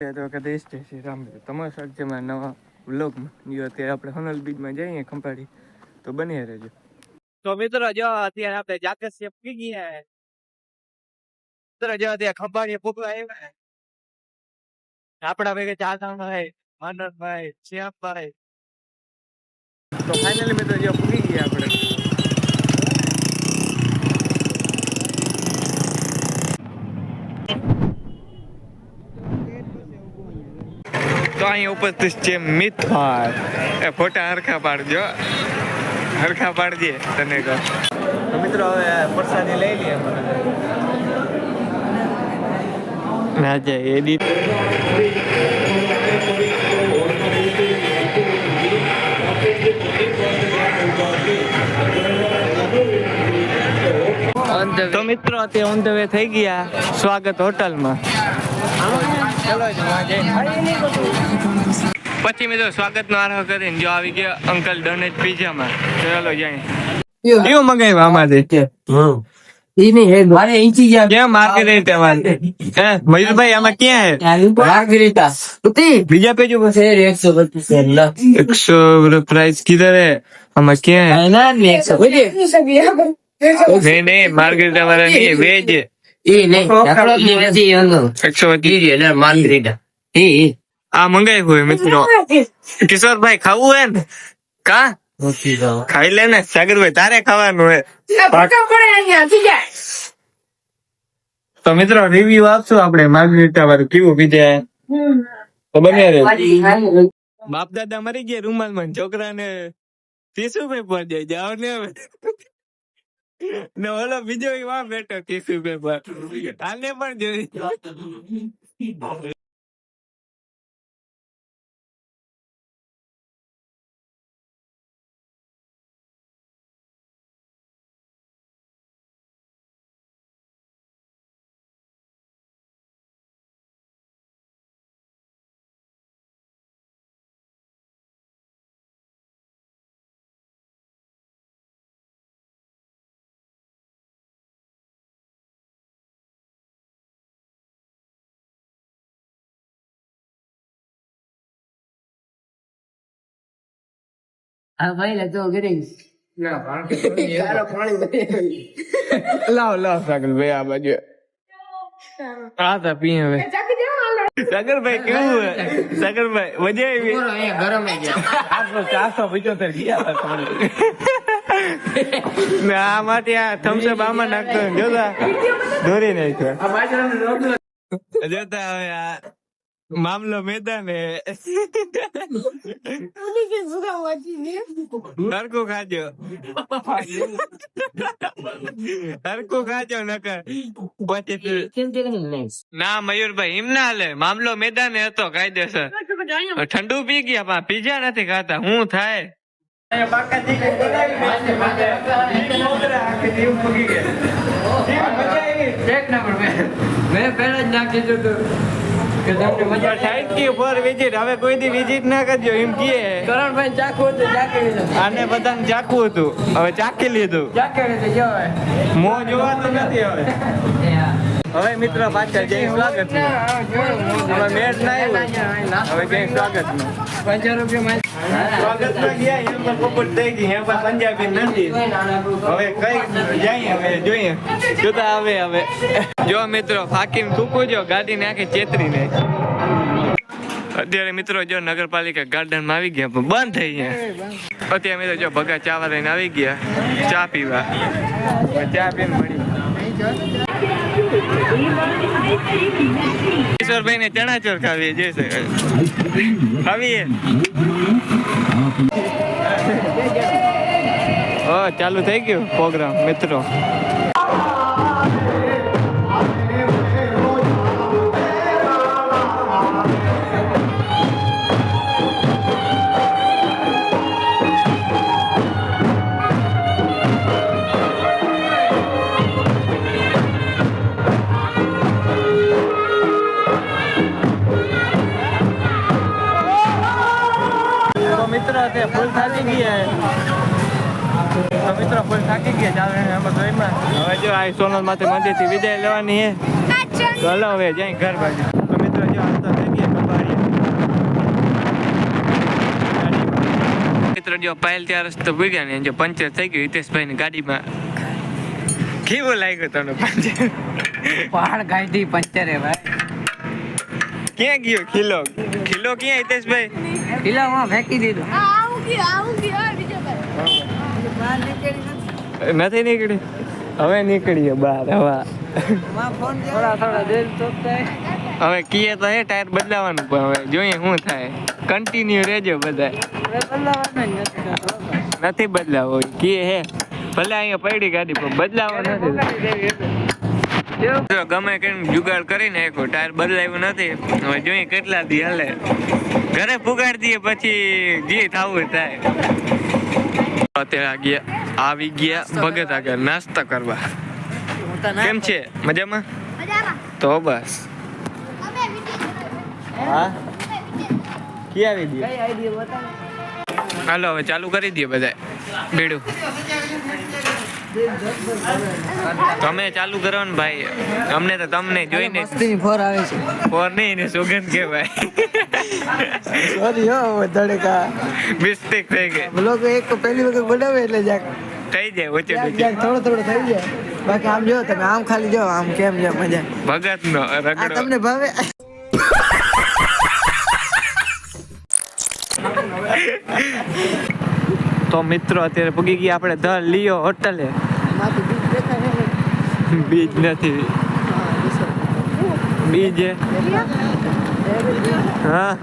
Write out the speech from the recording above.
તો કે દેશ જય શ્રી રામ તમારા સાથે છે મારા નવા વ્લોગમાં જો અત્યારે આપણે હોનલ બીચમાં જઈએ ખંભાળી તો બની રહેજો તો મિત્રો જો અત્યારે આપણે જાકેટ શેપ પી ગયા હે. મિત્રો જો અત્યારે ખંભાળીએ ફૂકવા આવ્યા હે. આપણા ભેગે ચાર ભાઈ મનોજભાઈ શ્યામભાઈ તો ફાઇનલી મિત્રો જો પૂરી ગયા આપણે તો અહીં ઉપસ્થિત છે મિથાર એ ફોટા હરખા પાડજો હરખા પાડજે તને કહો તો મિત્રો હવે પ્રસાદી લઈ લઈએ ના જાય એડિટ તો મિત્રો અત્યારે ઓન ધ વે થઈ ગયા. સ્વાગત હોટલમાં. પછી મિત્રો સ્વાગત નો આરંભ કરીને જો આવી ગયા અંકલ ડોનેટ પિઝામાં ચાલો જાય કેવું મંગાવ્યું આમાંથી મારે ઈંચી ગયા ક્યાં માર્કેટ તમારે હે મયુરભાઈ આમાં ક્યાં હે માર્ગરીટા ઉતી બીજા પેજ ઉપર શેર એકસો બત્રીસ શેર લા એકસો પ્રાઇસ કિધર है આમાં ક્યાં है ના ને એકસો બત્રીસ नहीं नहीं मार्केट हमारा नहीं है वेज આ મંગાઈ કિશોરભાઈ ખાવું હે ને? કા? ખાઈ લે ને સાગરભાઈ તારે ખાવાનું તો મિત્રો રિવ્યુ આપશું આપણે. માર્ગરીટા વાળું કેવું બીજે તો બને રે બાપ દાદા મરી ગયા રૂમાલમાં છોકરાને ભાઈ પહોંચ જાય જાવ ને હવે. ને ઓલો બીજો વાં બેઠો ટીસુ પેપર આને પણ જોઈ. આ ભાઈ લાવ આ બાજુ. આ તા પી હવે. સાગરભાઈ કેવું સાગરભાઈ મજા આવી? ગરમ આટલો ચારસો પંચોતેર ગયા હતા તમારે. ને આમાંથી આ થમ્સઅપ આમાં નાખતો જોતા? દોરી નાખ્યો. જોતા હવે આ મામલો મેદાન હે હરકું ખાજો હરકું ખાજો નકર પછી ના મયુરભાઈ એમ ના હાલે મામલો મેદાન હતો કાયદેસર ઠંડુ પી ગયા પણ પીઝા નથી ખાતા હું થાય મેં પહેલા જ નાખી દીધું કે તમને મજા પર વિઝિટ હવે કોઈ દી વિઝિટ ના કરજો એમ કહે. કરણભાઈ ચાખવું હતું ચાખી લીધું. આને બધાને ચાખવું હતું. હવે ચાખી લીધું. ચાખી લીધું જો હવે મો જોવાતું નથી હવે. હવે મિત્ર પાછળ જય સ્વાગત હવે મેચ ના આવ્યું. હવે જય સ્વાગત પંચાર રૂપિયા સ્વાગતમાં ગયા, એમ પણ પોપટ થઈ ગઈ. એમ પણ પંજાબી નથી. હવે કઈ જઈએ, હવે જોઈએ. જોતા હવે હવે. જો મિત્રો ફાકીને થૂકું જો ગાડી નાખી ચેતરીને. અત્યારે મિત્રો જો નગરપાલિકા ગાર્ડનમાં આવી ગયા, પણ બંધ થઈ ગયા. અત્યારે મિત્રો જો ભગા ચા લઈને આવી ગયા, ચા પીવા. હવે ચા પીને મળી. કિશોરભાઈ ને ચણાચોર ખાવીએ જે છે. ખાવીએ. ચાલુ થઈ ગયું પ્રોગ્રામ મિત્રો. સુરત છે ફૂલ થાકી ગયા તો મિત્રો ફૂલ થાકી ગયા ચાલો હવે જો આ સોનલ માથે મંદિરથી વિદાય લેવાની છે હવે જઈ ઘર બાજુ. મિત્રો થઈ ગયા મિત્રો જો પાયલ ત્યાં રસ્તો ભૂગ્યા ને જો પંચર થઈ ગયું હિતેશભાઈ ની ગાડીમાં. કેવું લાગ્યું તમને પંચર? પહાડ ગાડી પંચર ભાઈ. ક્યાં ગયો? ખીલો. ખીલો ક્યાં હિતેશભાઈ? કિલ્લામાં ફેંકી દીધું. આવું ગયું આવું ગયું. બીજો નથી. નીકળી? હવે નીકળીએ બહાર હવા. થોડા થોડા દેર તો હવે કીએ તો હે ટાયર બદલાવાનું પણ હવે જોઈએ શું થાય. કન્ટિન્યુ રહેજો બધા નથી નથી બદલાવો કીએ હે. ભલે અહીંયા પડી ગાડી પણ બદલાવો નથી. જો ગમે કરીને જુગાડ કરીને એક ટાયર બદલાવ્યું નથી. હવે જોઈએ કેટલા દી હાલે. ઘરે પુગાડી દઈએ પછી જે થવું થાય. અત્યારે આ ગયા આવી ગયા ભગત આગળ. નાસ્તા કરવા. કેમ છે? મજામાં? મજામાં. તો બસ. અમે હા? કી આવી દે હાલો હવે ચાલુ કરી દઈએ બધા બેડું. તમે ચાલુ કરો ને ભાઈ. અમને તો તમને જોઈને ફોર આવે છે. ફોર નહીં ને સુગંધ ભાઈ સોરી હો ધડકા. મિસ્ટેક થઈ ગઈ. બ્લોગ એક પહેલી વખત બનાવે એટલે જાક થઈ જાય ઓછે થોડો થોડો થઈ જાય. બાકી આમ જો તમે આમ ખાલી જો આમ કેમ જો મજા. ભગત નો રગડો. તમને ભાવે? તો મિત્રો અત્યારે પૂગી ગયા આપણે ધ લિયો હોટલે. બીજ નથી. બીજે. બીજ હા.